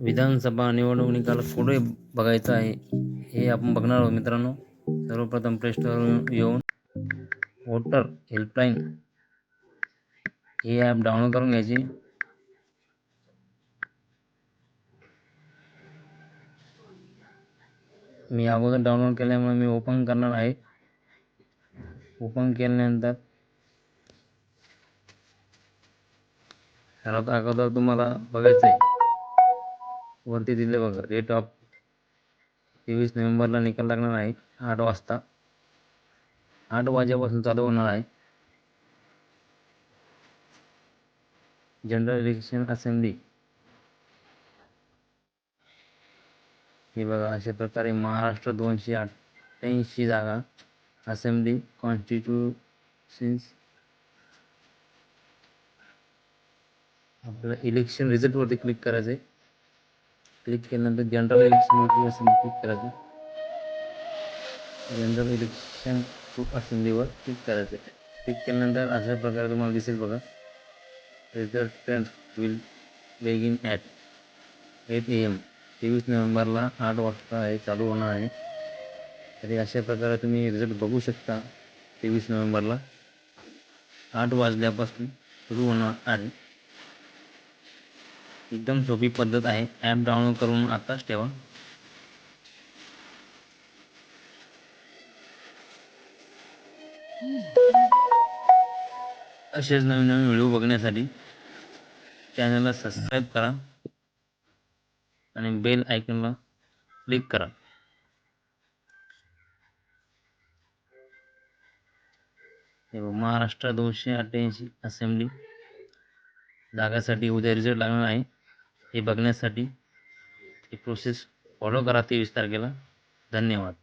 विधानसभा निवडणूक निकाल कुठे बघायचा आहे. हे आपण बघणार आहोत मित्रांनो. सर्वप्रथम प्ले येऊन वोटर हेल्पलाईन हे ॲप डाउनलोड करून घ्यायची. मी अगोदर डाउनलोड केल्यामुळे मी ओपन करणार आहे. ओपन केल्यानंतर सर्वात अगोदर तुम्हाला बघायचं आहे वरती दिले बघा? डेट ऑफ तेवीस नोव्हेंबरला निकाल लागणार आहे. आठ वाजता. आठ वाजेपासून चालू होणार आहे. जनरल इलेक्शन असेंब्ली हे बघा अशा प्रकारे महाराष्ट्र दोनशे अठ्ठ्याऐंशी जागा असेंब्ली कॉन्स्टिट्यूशन्स आपल्याला इलेक्शन रिझल्टवरती क्लिक करायचं आहे क्लिक केल्यानंतर जनरल इलेक्शन असेंब्ली क्लिक करायचं. जनरल इलेक्शन असेंब्लीवर क्लिक करायचं. आहे क्लिक केल्यानंतर अशा प्रकारे तुम्हाला दिसेल बघा. Result will begin at eight A M तेवीस नोव्हेंबरला आठ वाजता हे चालू होणार आहे. तरी अशा प्रकारे तुम्ही रिझल्ट बघू शकता. तेवीस नोव्हेंबरला आठ वाजल्यापासून सुरू होणार आहे. एकदम सोपी पद्धत आहे. ॲप डाउनलोड करून आत्ताच ठेवा. असेच नवीन नवीन व्हिडिओ बघण्यासाठी चॅनलला सबस्क्राईब करा आणि बेल आयकनला क्लिक करा. हे महाराष्ट्र दोनशे अठ्ठ्याऐंशी असेंब्ली जागासाठी उद्या रिझल्ट लागणार आहे. हे बघण्यासाठी ही प्रोसेस फॉलो करा तेवीस तारखेला. धन्यवाद.